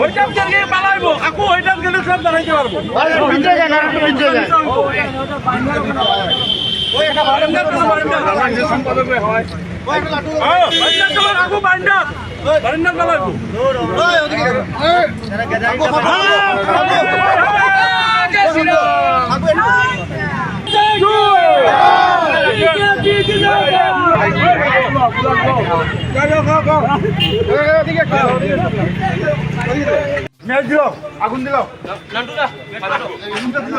ওইটার গেলে পালাইবো আকু ওইটার গেলে সব দাঁড়াইতে পারব আগুন দিল। আগুনটা দিল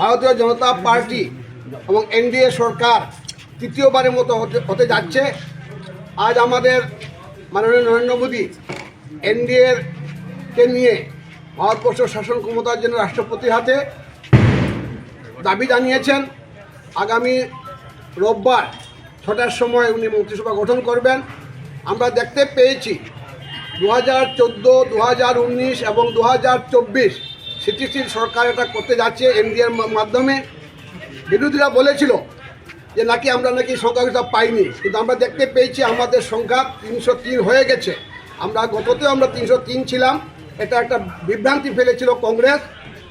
ভারতীয় জনতা পার্টি এবং এনডিএ সরকার তৃতীয়বারের মতো হতে হতে যাচ্ছে। আজ আমাদের মাননীয় নরেন্দ্র মোদী এনডিএর কে নিয়ে ভারতবর্ষ শাসন ক্ষমতার জন্য রাষ্ট্রপতির হাতে দাবি জানিয়েছেন। আগামী রোববার ছটার সময় উনি মন্ত্রিসভা গঠন করবেন। আমরা দেখতে পেয়েছি দু হাজার চোদ্দ দু হাজার উনিশ এবং দু হাজার চব্বিশ স্থিতিশীল সরকার এটা করতে যাচ্ছে এনডিএর মাধ্যমে। বিরোধীরা বলেছিল যে নাকি আমরা নাকি সংখ্যাগরিষ্ঠতা পাইনি। কিন্তু আমরা দেখতে পেয়েছি আমাদের সংখ্যা তিনশো তিন হয়ে গেছে। আমরা গততেও আমরা তিনশো তিন ছিলাম। এটা একটা বিভ্রান্তি ফেলেছিল কংগ্রেস।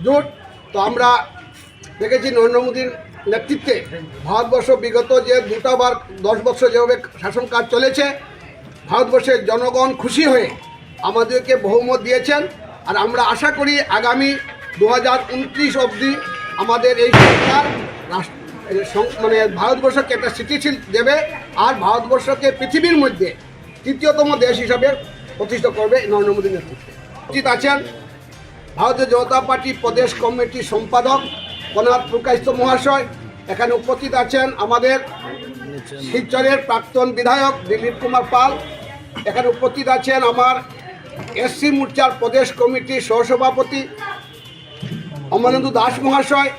জোট, তো আমরা দেখেছি নরেন্দ্র মোদীর নেতৃত্বে ভারতবর্ষ বিগত যে দুটাবার দশ বছর যেভাবে শাসন কাজ চলেছে, ভারতবর্ষের জনগণ খুশি হয়ে আমাদেরকে বহুমত দিয়েছেন। আর আমরা আশা করি আগামী দু হাজার উনত্রিশ অবধি আমাদের এই সরকার রাষ্ট্র মানে ভারতবর্ষকে একটা স্থিতিশীল দেবে আর ভারতবর্ষকে পৃথিবীর মধ্যে তৃতীয়তম দেশ হিসাবে প্রতিষ্ঠা করবে নরেন্দ্র মোদীর নেতৃত্বে। উপস্থিত আছেন ভারতীয় জনতা পার্টি প্রদেশ কমিটির সম্পাদক কনাথ প্রকাশিত মহাশয়। এখানে উপস্থিত আছেন আমাদের শিলচরের প্রাক্তন বিধায়ক দিলীপ কুমার পাল। এখানে উপস্থিত আছেন আমার এসসি মোর্চার প্রদেশ কমিটির সহসভাপতি অমরেন্দু দাস মহাশয়।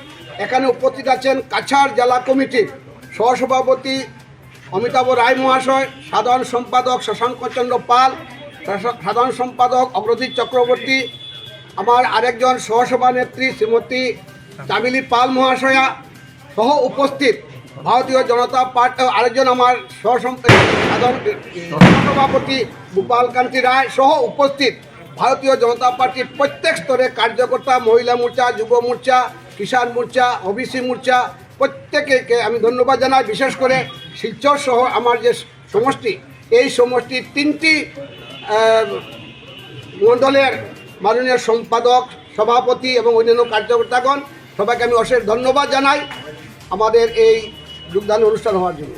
এখানে উপস্থিত আছেন কাছাড় জেলা কমিটির সহসভাপতি অমিতাভ রায় মহাশয়, সাধারণ সম্পাদক শশাঙ্কচন্দ্র পাল সাধারণ সম্পাদক অগ্রজিৎ চক্রবর্তী, আমার আরেকজন সহসভানেত্রী শ্রীমতী চামিলি পাল মহাশয়া সহ উপস্থিত ভারতীয় জনতা পার্টি, আরেকজন আমার সহসভাপতি গোপাল কান্তি রায় সহ উপস্থিত ভারতীয় জনতা পার্টির প্রত্যেক স্তরে কার্যকর্তা, মহিলা মোর্চা, যুব মোর্চা কিষাণ মোর্চা, ওবিসি মোর্চা প্রত্যেকে আমি ধন্যবাদ জানাই, বিশেষ করে শিলচর সহ আমার যে সমষ্টি, এই সমষ্টির তিনটি মণ্ডলের মাননীয় সম্পাদক, সভাপতি এবং অন্যান্য কার্যকর্তাগণ, সবাইকে আমি অশেষ ধন্যবাদ জানাই আমাদের এই যোগদান অনুষ্ঠান হওয়ার জন্য।